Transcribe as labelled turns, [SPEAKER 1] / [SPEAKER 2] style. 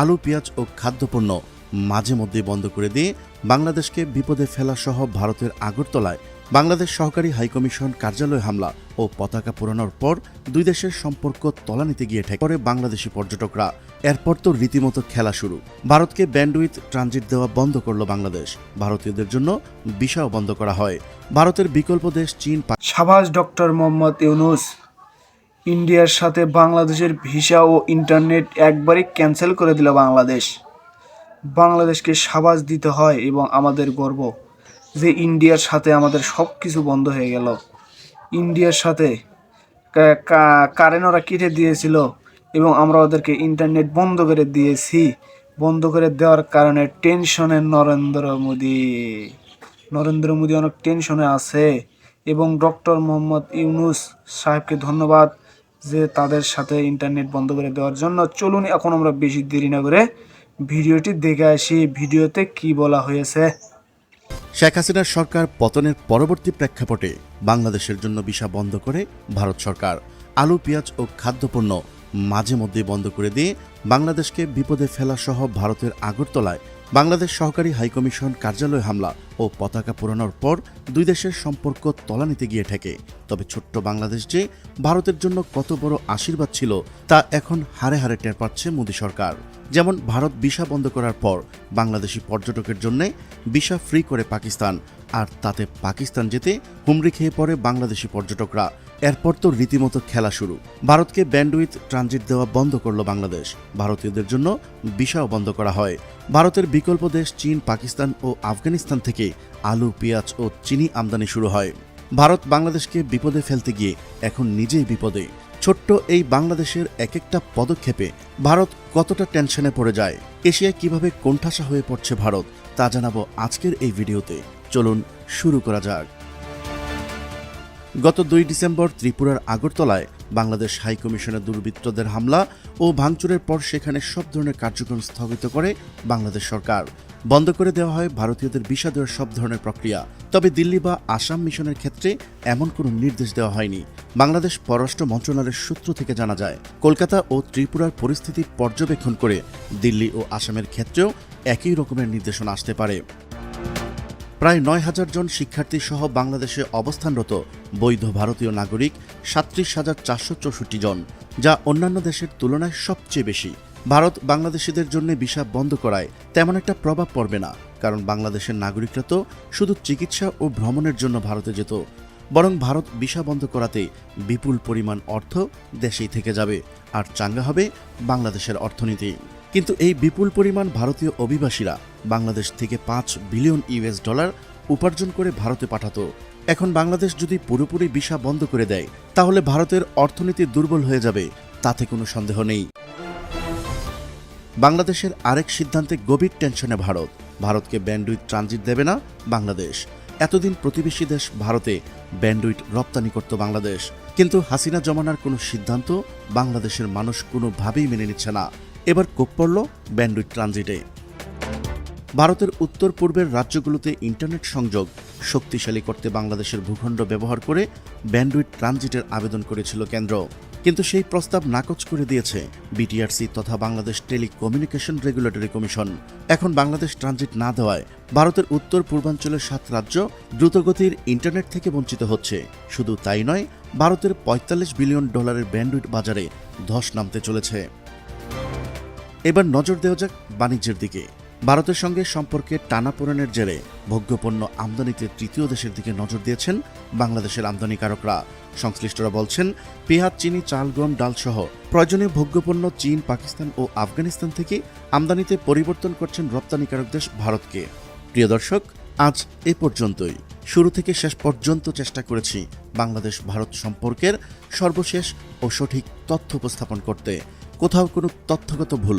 [SPEAKER 1] আলু, পেঁয়াজ ও খাদ্যপণ্য মাঝে মধ্যে বন্ধ করে দিয়ে বাংলাদেশকে বিপদে ফেলা সহ ভারতের আগরতলায় বাংলাদেশ সহকারী হাইকমিশন কার্যালয় হামলা ও পতাকা পোড়ানোর পর দুই দেশের সম্পর্ক তলানিতে গিয়ে ঠেকে। পরে বাংলাদেশি পর্যটকরা এরপর তো রীতিমতো খেলা শুরু। ভারতকে ব্যান্ডউইথ ট্রানজিট দেওয়া বন্ধ করল বাংলাদেশ। ভারতীয়দের জন্য ভিসাও বন্ধ করা হয়। ভারতের বিকল্প দেশ চীন
[SPEAKER 2] সাবাস ডক্টর মোহাম্মদ ইউনুস ইন্ডিয়ার সাথে বাংলাদেশের ভিসা ও ইন্টারনেট একবারই ক্যান্সেল করে দিল বাংলাদেশ। বাংলাদেশকে সাবাস দিতে হয় এবং আমাদের গর্ব যে ইন্ডিয়ার সাথে আমাদের সব কিছু বন্ধ হয়ে গেল। ইন্ডিয়ার সাথে কারেন্ট ওরা কেটে দিয়েছিল এবং আমরা ওদেরকে ইন্টারনেট বন্ধ করে দিয়েছি। বন্ধ করে দেওয়ার কারণে টেনশনে নরেন্দ্র মোদী। নরেন্দ্র মোদী অনেক টেনশনে আছে এবং ডক্টর মোহাম্মদ ইউনুস সাহেবকে ধন্যবাদ। যে তাদের সাথে ইন্টারনেট বন্ধ করে দেওয়ার জন্য চলুন এখন আমরা বেশি দেরি না করে ভিডিওটি দেখে আসি। ভিডিওতে কি বলা হয়েছে?
[SPEAKER 1] শেখ হাসিনার সরকার পতনের পরবর্তী প্রেক্ষাপটে বাংলাদেশের জন্য ভিসা বন্ধ করে ভারত সরকার। আলু, পেঁয়াজ ও খাদ্যপণ্য মাঝে মধ্যে বন্ধ করে দিয়ে বাংলাদেশকে বিপদে ফেলা সহ ভারতের আগরতলায় বাংলাদেশ সহকারী হাইকমিশন কার্যালয় হামলা। ও পতাকা পোড়ানোর পর দুই দেশের সম্পর্ক তলানিতে গিয়ে ঠেকে। তবে ছোট্ট বাংলাদেশ যে ভারতের জন্য কত বড় আশীর্বাদ ছিল, তা এখন হারে হারে টের পাচ্ছে মোদী সরকার। যেমন ভারত ভিসা বন্ধ করার পর বাংলাদেশি পর্যটকের জন্য ভিসা ফ্রি করে পাকিস্তান, আর তাতে পাকিস্তান যেতে হুমড়ি খেয়ে পড়ে বাংলাদেশি পর্যটকরা। এরপর তো রীতিমতো খেলা শুরু। ভারতকে ব্যান্ডউইথ ট্রানজিট দেওয়া বন্ধ করল বাংলাদেশ। ভারতীয়দের জন্য ভিসাও বন্ধ করা হয়। ভারতের বিকল্প দেশ চীন, পাকিস্তান ও আফগানিস্তান থেকে আলু, পেঁয়াজ ও চিনি আমদানি শুরু হয়। ভারত বাংলাদেশকে বিপদে ফেলতে গিয়ে এখন নিজেই বিপদে। ছোট্ট এই বাংলাদেশের এক একটা পদক্ষেপে ভারত কতটা টেনশনে পড়ে যায়, এশিয়ায় কীভাবে কোণঠাসা হয়ে পড়ছে ভারত, তা জানাব আজকের এই ভিডিওতে। চলুন শুরু করা যাক। গত দুই ডিসেম্বর ত্রিপুরার আগরতলায় বাংলাদেশ হাই কমিশনের দুর্বৃত্তদের হামলা ও ভাঙচুরের পর সেখানে সব ধরনের কার্যক্রম স্থগিত করে বাংলাদেশ সরকার। বন্ধ করে দেওয়া হয় ভারতীয়দের ভিসা দেওয়ার সব ধরনের প্রক্রিয়া। তবে দিল্লি বা আসাম মিশনের ক্ষেত্রে এমন কোনো নির্দেশ দেওয়া হয়নি। বাংলাদেশ পররাষ্ট্র মন্ত্রণালয়ের সূত্র থেকে জানা যায়, কলকাতা ও ত্রিপুরার পরিস্থিতি পর্যবেক্ষণ করে দিল্লি ও আসামের ক্ষেত্রেও একই রকমের নির্দেশনা আসতে পারে। প্রায় নয় হাজার জন শিক্ষার্থী সহ বাংলাদেশে অবস্থানরত বৈধ ভারতীয় নাগরিক সাত্রিশ হাজার চারশো চৌষট্টি জন, যা অন্যান্য দেশের তুলনায় সবচেয়ে বেশি। ভারত বাংলাদেশিদের জন্য ভিসা বন্ধ করায় তেমন একটা প্রভাব পড়বে না, কারণ বাংলাদেশের নাগরিকরা তো শুধু চিকিৎসা ও ভ্রমণের জন্য ভারতে যেত, বরং ভারত ভিসা বন্ধ করাতে বিপুল পরিমাণ অর্থ দেশেই থেকে যাবে, আর চাঙ্গা হবে বাংলাদেশের অর্থনীতি। কিন্তু এই বিপুল পরিমাণ ভারতীয় অভিবাসীরা বাংলাদেশ থেকে পাঁচ বিলিয়ন ইউএস ডলার উপার্জন করে ভারতে পাঠাতো। এখন বাংলাদেশ যদি পুরোপুরি ভিসা বন্ধ করে দেয়, তাহলে ভারতের অর্থনীতি দুর্বল হয়ে যাবে, তাতে কোনো সন্দেহ নেই। বাংলাদেশের আরেক সিদ্ধান্তে গভীর টেনশনে ভারত। ভারতকে ব্যান্ডউইথ ট্রানজিট দেবে না বাংলাদেশ। এতদিন প্রতিবেশী দেশ ভারতে ব্যান্ডউইট রপ্তানি করত বাংলাদেশ। কিন্তু হাসিনা জমানার কোনো সিদ্ধান্ত বাংলাদেশের মানুষ কোনোভাবেই মেনে নিচ্ছে না। এবার কোপ পড়ল ব্যান্ডউইট ট্রানজিটে। ভারতের উত্তর পূর্বের রাজ্যগুলোতে ইন্টারনেট সংযোগ শক্তিশালী করতে বাংলাদেশের ভূখণ্ড ব্যবহার করে ব্যান্ডউইট ট্রানজিটের আবেদন করেছিল কেন্দ্র। কিন্তু সেই প্রস্তাব নাকচ করে দিয়েছে বিটিআরসি তথা বাংলাদেশ টেলিকমিউনিকেশন রেগুলেটরি কমিশন। এখন বাংলাদেশ ট্রানজিট না দেওয়ায় ভারতের উত্তর পূর্বাঞ্চলের সাত রাজ্য দ্রুতগতির ইন্টারনেট থেকে বঞ্চিত হচ্ছে। শুধু তাই নয়, ভারতের পঁয়তাল্লিশ বিলিয়ন ডলারের ব্যান্ডউইট বাজারে ধস নামতে চলেছে। এবার নজর দেওয়া যাক বাণিজ্যের দিকে। ভারতের সঙ্গে সম্পর্কে টানাপোড়েনের জেরে ভোগ্যপণ্য আমদানিতে তৃতীয় দেশের দিকে নজর দিয়েছেন বাংলাদেশের আমদানিকারকরা। সংশ্লিষ্টরা বলছেন, পেঁয়াজ, চিনি, চাল, গম, ডাল সহ প্রয়োজনীয় ভোগ্যপণ্য চীন, পাকিস্তান ও আফগানিস্তান থেকে আমদানিতে পরিবর্তন করছেন রপ্তানিকারক দেশ ভারতকে। প্রিয় দর্শক, আজ এ পর্যন্তই। শুরু থেকে শেষ পর্যন্ত চেষ্টা করেছি বাংলাদেশ ভারত সম্পর্কের সর্বশেষ ও সঠিক তথ্য উপস্থাপন করতে। কোথাও কোনো তথ্যগত ভুল